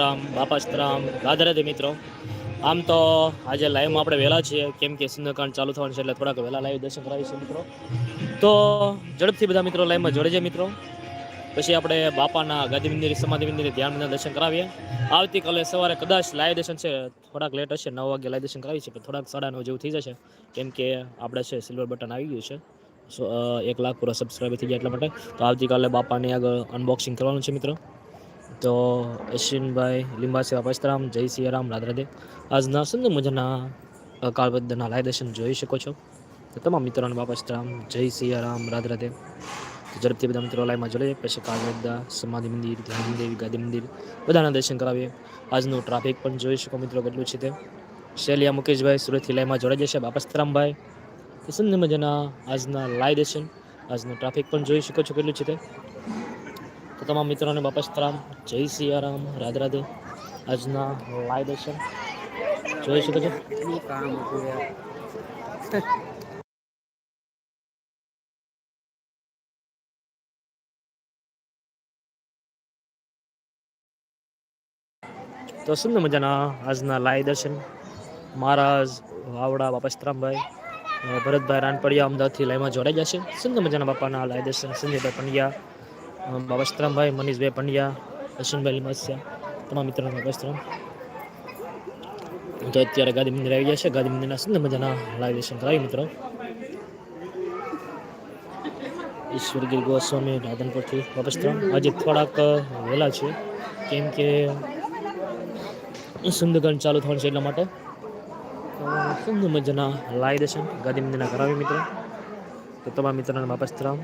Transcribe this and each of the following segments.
રામ બાપાસ્તરામ રાધે રાધે મિત્રો. આમ તો આજે લાઈવમાં આપણે વહેલા છીએ. કેમ કે સુંદરકાંડ ચાલુ થવાનું છે એટલે થોડાક વહેલા લાઈવ દર્શન કરાવીશું મિત્રો. તો ઝડપથી બધા મિત્રો લાઈવમાં જોડે મિત્રો. પછી આપણે બાપાના ગાદી મંદિર, સમાધિ મંદિરે ધ્યાન મંદિર દર્શન કરાવીએ. આવતીકાલે સવારે કદાચ લાઈવ દર્શન છે. થોડાક લેટ હશે. નવ વાગે લાઈવ દર્શન કરાવી છે પણ થોડાક સાડા નવ જેવું થઈ જશે. કેમ કે આપણે છે સિલ્વર બટન આવી ગયું છે. સો એક લાખ પૂરા સબસ્ક્રાઈબ થઈ ગયા એટલા માટે. તો આવતીકાલે બાપાની આગળ અનબોક્સિંગ કરવાનું છે મિત્રો. તો અશ્વિનભાઈ લીંબાસેવા પસ્તરામ જય સિયારામ રાધે રાધે આજના સુંદર મજાના અ, કાળબદ્ધના લાય દર્શન જોઈ શકો છો. તો તમામ મિત્રોને બાપસ્તરામ જય સિયારામ રાધે રાધે તો ઝડપથી બધા મિત્રો લાઈમાં જોડે પછી કાળબદ્ધા સમાધિ મંદિર ધ્યાન મંદિર ગાદી મંદિર બધાના દર્શન કરાવીએ. આજનું ટ્રાફિક પણ જોઈ શકો મિત્રો કેટલું છે તે. શૈલિયા મુકેશભાઈ સુરતથી લાઈમાં જોડાઈ જશે. બાપસ્તરામભાઈ તો સુંદર મજાના આજના લાય દર્શન. આજનું ટ્રાફિક પણ જોઈ શકો છો કેટલું છે તો. તમામ મિત્રોને બાપસ્તરામ જય સિયારામ, રાધે રાધે. આજના લાઈવ દર્શન જોઈ શકો છો. તો સુંદર મજાના આજના લાઈવ દર્શન મહારાજ વાવડા બાપસ્તરામભાઈ ભરતભાઈ રાનપડિયા અમદાવાદથી લાઈમાં જોડાઈ જશે સુંદર મજાના બાપાના લાય દર્શન સંજયભાઈ પંડ્યા અ, બાપસ્તરામભાઈ મનીષભાઈ પંડ્યા અશ્વિનભાઈ લીમસિયા તમામ મિત્રોને વસ્ત્રમ તો અત્યારે ગાંધી મંદિર આવી ગયા છે. ગાંધી મંદિરના સુંદર મજાના લાઈવ દર્શન કરાવી મિત્રો. ઈશ્વરગીર ગોસ્વામી રાધનપુરથી બાપસ્તરામ આજે થોડાક વહેલા છે કેમ કે સુંદરકાંડ ચાલુ થવાનું છે એટલા માટે. સુંદર મજાના લાય દર્શન ગાંધી મંદિરના કરાવી મિત્રો. તો તમામ મિત્રોને બાપસ્તરામ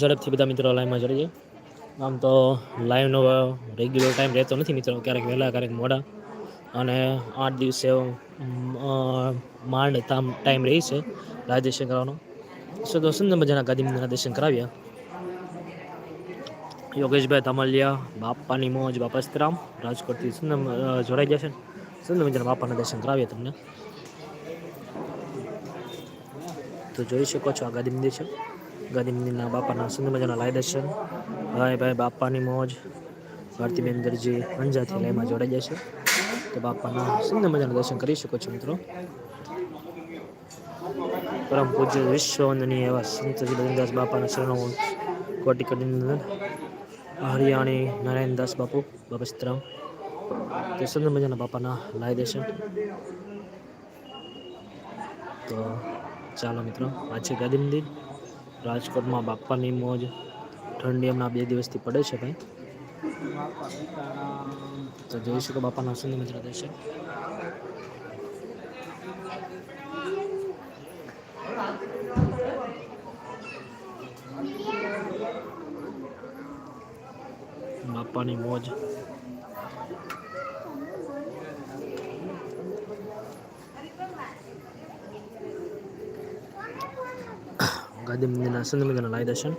ઝડપથી બધા મિત્રો લાઈવમાં જોડીએ આમ તો લાઈવનો રેગ્યુલર ટાઈમ રહેતો નથી મિત્રો, ક્યારેક વહેલા, ક્યારેક મોડા. અને આઠ દિવસે માંડ ટાઈમ રહી છે લાય દર્શન કરવાનો સો તો સુંદર મજાના ગાંધી મંદિરના દર્શન કરાવ્યા. યોગેશભાઈ તમલિયા બાપાની મોજ, બાપસ્તરામ, રાજકોટથી સુંદર જોડાઈ ગયા છે. સુંદર મજાના બાપાના દર્શન કરાવ્યા તમને. તો જોઈ શકો છો આ ગાંધી મંદિર છે. ગાંધી મંદિરના બાપાના સુંદર મજાના લાય દર્શન ભાઈ ભાઈ, બાપાની મોજ ભારતીબેન દરજી અંજાથી લાઈમાં જોડાઈ જશે તો બાપાના સુંદર મજાના દર્શન કરી શકો છો મિત્રો. પરમ પૂજ્ય વિશ્વવંદનીય એવા સંત બદ્રીદાસ બાપાના શરણો કોટી કરીને હરિયાણી નારાયણદાસ બાપુ બાપસ્તરામ તે સુંદર મજાના બાપાના લાય દર્શન તો ચાલો મિત્રો, આ છે ગાંધી મંદિર રાજકોટમાં બાપાની મોજ ઠંડી હમણાં બે દિવસથી પડે છે ભાઈ. તો જોઈ શકો બાપાના સુંદર રહે છે બાપાની મોજ ગાંધી મંદિરના સુંદર લાઈ દર્શન.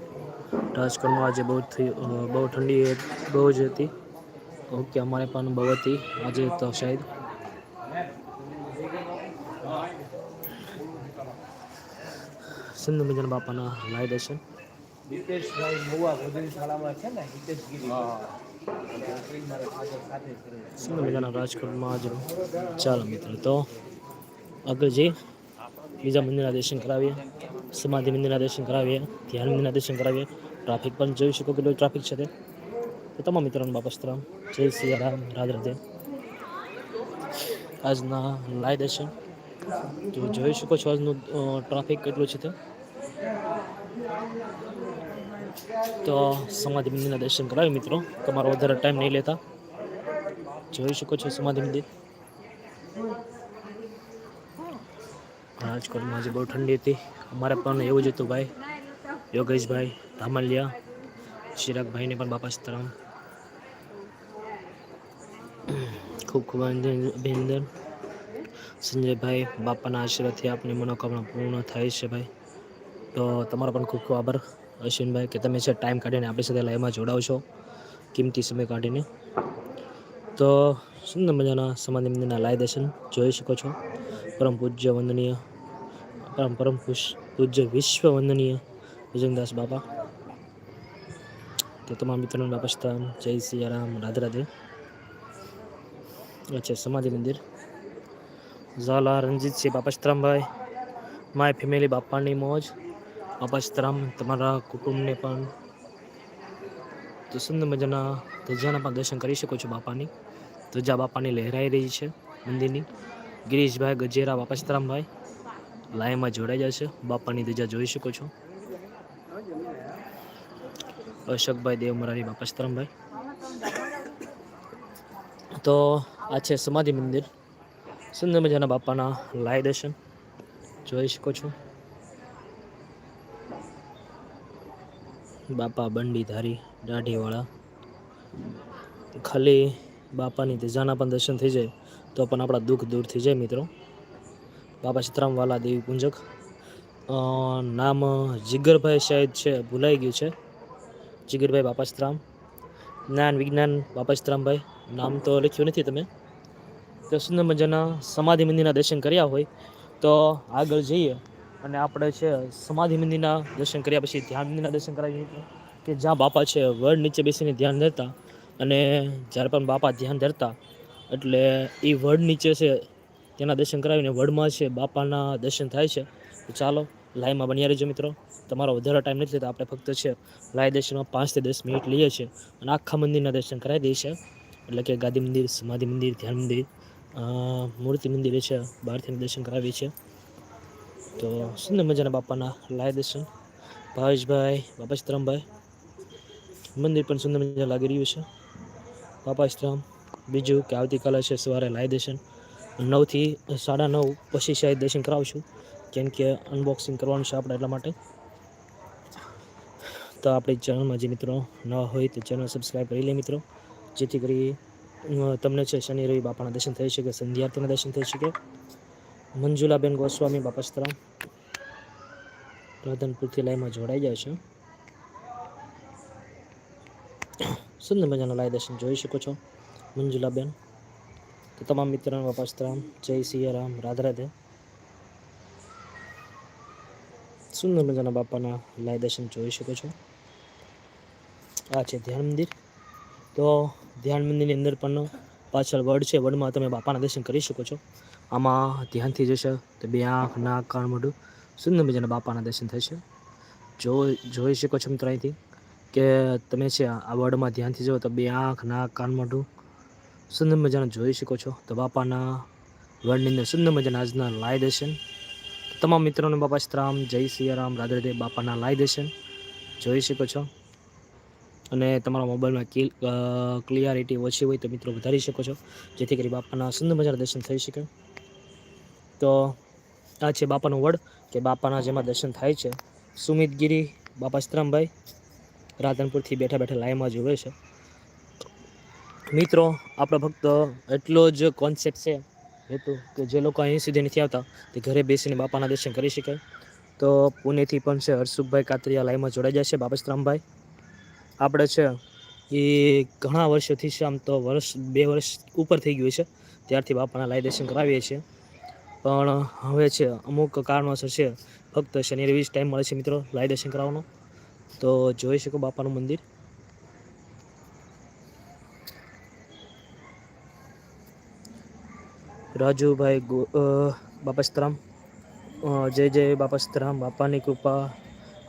રાજકોટમાં આજે બહુ થઈ બહુ ઠંડી બહુ જ હતી. ઓકે અમારે પણ બહુ હતી. આજે તો શાયદ. સુંદર મજાના બાપાના લાઈ દર્શન. હિતેશભાઈ મોવા ભોજન છે ને હિતેશગીરી. સુંદર મજાના રાજકોટમાં આજે ચાલો મિત્રો તો આગળ જઈ બીજા મંદિરના દર્શન કરાવીએ, સમાધિ મંદિરના દર્શન કરાવીએ, ધ્યાન મંદિરના દર્શન કરાવીએ. ટ્રાફિક પણ જોઈ શકો કેટલો ટ્રાફિક છે તે. તો તમામ મિત્રોને બાપસ્તરામ જય સિયારામ રાધે રાધે. આજના લાય દર્શન. તો જોઈ શકો છો આજનું ટ્રાફિક કેટલું છે તે. તો સમાધિ મંદિરના દર્શન કરાવી મિત્રો. તમારો વધારે ટાઈમ નહીં લેતા. જોઈ શકો છો સમાધિ મંદિર. રાજકોટમાં આજે બહુ ઠંડી હતી. અમારે પણ એવું જ હતું ભાઈ. યોગેશભાઈ, ધામલિયા, ચિરાગભાઈને પણ બાપા સીતારામ ખૂબ ખૂબ અભિનંદન. સંજયભાઈ, બાપાના આશીર્વાદથી આપની મનોકામના પૂર્ણ થાય છે ભાઈ. તો તમારો પણ ખૂબ ખૂબ આભાર, અશ્વિનભાઈ, કે તમે છે ટાઈમ કાઢીને આપણી સાથે લાઈવમાં જોડાવ છો. કિંમતી સમય કાઢીને. તો સુંદર મજાના સમાધિ મંદિરના લાય દર્શન જોઈ શકો છો. પરમ પૂજ્ય વંદનીય પરમ પરમ પુષ પૂજ્ય વિશ્વ વંદનીય ભુજંગદાસ બાપા. તો તમામ મિત્રોને બાપસ્તાન, જય સિયારામ રાધે રાધે. આ છે સમાધિ મંદિર. ઝાલા રણજીતસિંહ બાપસ્તરામભાઈ. માય ફેમિલી બાપાની મોજ. બાપસ્તરામ તમારા કુટુંબને પણ તો સુંદર મજાના ધજાના પણ દર્શન કરી શકો છો બાપાની. ધજા બાપાની લહેરાઈ રહી છે મંદિરની. ગિરીશભાઈ ગજેરા બાપસ્તરામભાઈ. લાઈનમાં જોડાઈ જશે. બાપાની ધજા જોઈ શકો છો. અશોકભાઈ દેવ મરારી બાપસ્તરામભાઈ તો આ છે સમાધિ મંદિર. સુંદર મજાના બાપાના લાય દર્શન. જોઈ શકો છો. બાપા બંડીધારી દાઢીવાળા. ખાલી બાપાની ધજાના પણ દર્શન થઈ જાય તો પણ આપણા દુઃખ દૂર થઈ જાય મિત્રો. બાપા સીતરામવાલા દેવી પૂંજક. નામ જીગરભાઈ શાયદ છે, ભૂલાઈ ગયું છે. જીગરભાઈ બાપાસ્તરામ જ્ઞાન વિજ્ઞાન બાપા બાપાસ્તરામભાઈ નામ તો લખ્યું નથી તમે. તો સુંદર મજાના સમાધિ મંદિરના દર્શન કર્યા હોય તો આગળ જઈએ. અને આપણે છે સમાધિ મંદિરના દર્શન કર્યા પછી ધ્યાન મંદિરના દર્શન કરાવીએ કે જ્યાં બાપા છે, વડ નીચે બેસીને ધ્યાન ધરતા અને જ્યારે પણ બાપા ધ્યાન ધરતા એટલે એ વડ નીચે છે તેના દર્શન કરાવીને વડમાં છે, બાપાના દર્શન થાય છે. તો ચાલો લાઈમાં બન્યા રહેજો મિત્રો. તમારો વધારે ટાઈમ નથી લેતા, આપણે ફક્ત છે લાઈ દર્શનમાં પાંચથી દસ મિનિટ લઈએ છીએ અને આખા મંદિરના દર્શન કરાવી દઈએ છીએ. એટલે કે ગાદી મંદિર, સમાધિ મંદિર, ધ્યાન મંદિર મૂર્તિ મંદિર છે, બહારથી દર્શન કરાવીએ છીએ. તો સુંદર મજાના બાપાના લાય દર્શન. ભાવેશભાઈ બાપાશ્રમભાઈ મંદિર પણ સુંદર મજા લાગી રહ્યું છે. બાપાશ્રમ બીજું કે આવતીકાલે છે, સવારે લાય દર્શન. નવથી સાડા નવ પછી શાયદ દર્શન કરાવશું. કેમ કે અનબોક્સિંગ કરવાનું છે આપણે એટલા માટે. તો આપણી ચેનલમાં જે મિત્રો ન હોય તો ચેનલ સબસ્ક્રાઈબ કરી લે મિત્રો. જેથી કરી તમને છે શનિ, રવિ બાપાના દર્શન થઈ શકે, સંધ્યાર્થીના દર્શન થઈ શકે. મંજુલાબેન ગોસ્વામી બાપસ્તરા રાધનપુરથી લાઈમાં જોડાઈ જાય છે. સુંદર મજાના લાય દર્શન જોઈ શકો છો. મંજુલાબેન. તો તમામ મિત્રોને બાપસ્તરામ જય સિયારામ રાધે રાધે. સુંદર મજાના બાપાના લાય દર્શન જોઈ શકો છો. આ છે ધ્યાન મંદિર. તો ધ્યાન મંદિરની અંદર પણ પાછળ વડ છે. વડમાં તમે બાપાના દર્શન કરી શકો છો. આમાં ધ્યાનથી જશે તો બે આંખ, નાક, કાન, મોઢું સુંદર મજાના બાપાના દર્શન થશે. જો જોઈ શકો છો મિત્રો અહીંથી કે તમે છે આ વડમાં ધ્યાનથી જુઓ તો બે આંખ, નાક, કાન, મોઢું સુંદર મજાના જોઈ શકો છો. તો બાપાના વડની અંદર સુંદર મજાના આજના લાય દર્શન. તમામ મિત્રોને બાપા શ્રામ જય સિયારામ રાધે બાપાના લાય દર્શન જોઈ શકો છો. અને તમારા મોબાઈલમાં ક્લિયરિટી ઓછી હોય તો મિત્રો વધારી શકો છો. જેથી કરી બાપાના સુંદર મજાના દર્શન થઈ શકે. તો આ છે બાપાનું વડ, કે બાપાના જેમાં દર્શન થાય છે. સુમિત ગીરી, બાપા શ્રામભાઈ રાધનપુરથી બેઠા બેઠા લાઈવમાં જોવે છે. મિત્રો, આપણો ફક્ત એટલો જ કોન્સેપ્ટ છે, હેતુ કે જે લોકો અહીં સુધી નથી આવતા, તે ઘરે બેસીને બાપાના દર્શન કરી શકાય. તો પુણેથી પણ છે હર્ષુભાઈ કાતરિયા લાઈવમાં જોડાઈ જશે રામભાઈ. આપણે છે, એ ઘણા વર્ષોથી છે, આમ તો વર્ષ, બે વર્ષ ઉપર થઈ ગયું છે, ત્યારથી બાપાના લાય દર્શન કરાવીએ છીએ. પણ હવે છે, અમુક કારણોસર છે ફક્ત શનિ રવિ ટાઈમ મળે છે મિત્રો લાય દર્શન કરાવવાનો. તો જોઈ શકો બાપાનું મંદિર. રાજુભાઈ બાપસ્તરામ. જય જય બાપસ્તરામ, બાપાની કૃપા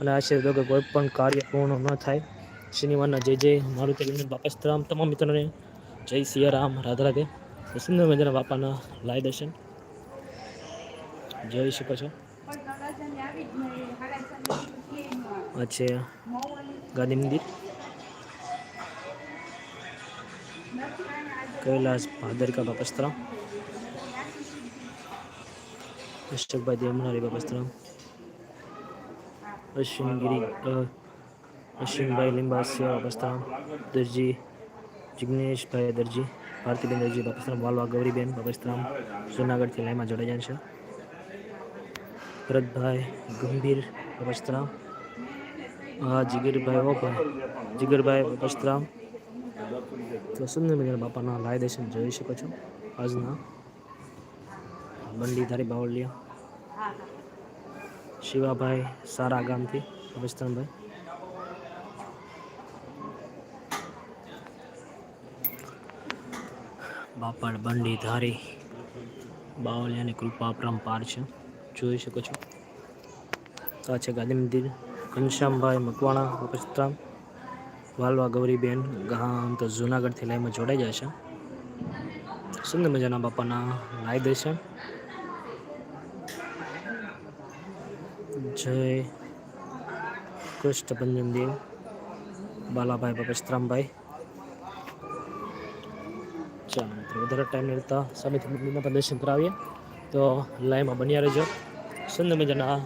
અને આશીર્વાદ કોઈ પણ કાર્ય પૂર્ણ ન થાય. શનિવારના જય જય. મારું તેમને બાપસ્તરામ. તમામ મિત્રોને જય સિયારામ, રાધા રાધે. સુંદર મજાના બાપાના લાય દર્શન. જોઈ શકો છો આ ગાંધી મંદિર. કૈલાસ ભાદરકા બાપસ્તરામ. અષ્ટકભાઈ દેવમનારી બાપસ્તરામ અશ્વિનગીરી અશ્વિનભાઈ લિંબાસિયા બાપસ્તરામ દરજી, જિગ્નેશભાઈ દરજી, ભારતીબેન દરજી બાપસ્તરામ વાલવા ગૌરીબેન બાપસ્તરામ જુનાગઢથી લાઈમાં જોડાઈ જાય છે ભરતભાઈ ગંભીર બાપસ્તરામ હા, જીગરભાઈ ઓભાઈ જીગરભાઈ બાપસ્તરામ તો સુંદર મજાના બાપાના? લાય દર્શન જોઈ શકો છો. આજના બંડીધારી બાવલિયા શિવાભાઈ સારા ગામથી વિસ્તરણભાઈ બાપડ બંડીધારી બાવલિયાની કૃપા પરંપાર છે. જોઈ શકો છો. આ છે ગાંધી મંદિર ઘનશ્યામભાઈ મકવાણા વસ્ત્રામ વાલવા ગૌરીબેન, ગામ તો જૂનાગઢથી લાઈમાં જોડાઈ જાય છે. સુંદર મજાના બાપાના લાઈ દર્શન જય કૃષ્ણભંજન દેવ. બાલાભાઈ બાપસ્તરામભાઈ ચાલો મિત્રો, વધારે ટાઈમ નહીં લેતા સ્વામીથી મંદિરના દર્શન કરાવીએ. તો લાઈમાં બન્યા રહેજો. સુંદર મજાના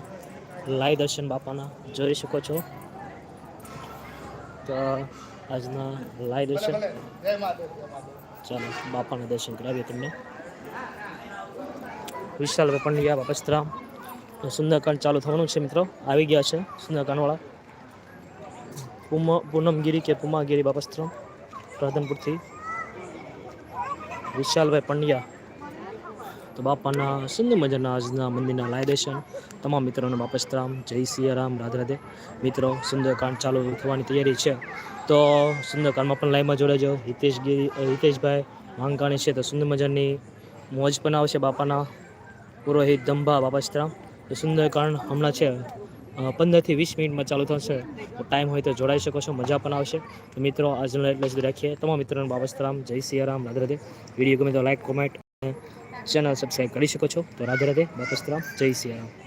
લાઈ દર્શન બાપાના, જોઈ શકો છો. તો આજના લાઈ દર્શન. ચાલો, બાપાના દર્શન કરાવીએ તમને. વિશાલ પંડ્યા બાપસ્તરામ સુંદરકાંડ ચાલુ થવાનું છે મિત્રો. આવી ગયા છે સુંદરકાંડવાળા. પૂમ, પૂનમગીરી કે પુમાગીરી બાપસ્તરામ રાધનપુરથી. વિશાલભાઈ પંડ્યા. તો બાપાના સુંદર મજાના આજના મંદિરના લાય તમામ મિત્રોને બાપસ્તરામ જય સિયારામ રાધે રાધે. મિત્રો, સુંદરકાંડ ચાલુ થવાની તૈયારી છે. તો સુંદરકાંડમાં પણ લાઈમાં જોડાજો હિતેશગીરી હિતેશભાઈ માંગકાણી છે. તો સુંદર મજાની મોજ પણ આવશે બાપાના. પુરોહિત દંભા બાપસ્તરામ તો સુંદરકાંડ હમણાં છે પંદરથી વીસ મિનિટમાં ચાલુ થશે. ટાઈમ હોય તો જોડાઈ શકો છો, મજા પણ આવશે. તો મિત્રો, આજનો એટલે જ રાખીએ. તમામ મિત્રોને બાબસ્તરામ જય સિયારામ રાધરાધે રાધે વીડિયો ગમે તો લાઈક, કોમેન્ટ ચેનલ સબસ્ક્રાઈબ કરી શકો છો. તો રાધે રાધે બાપસ્તરામ જય સિયારામ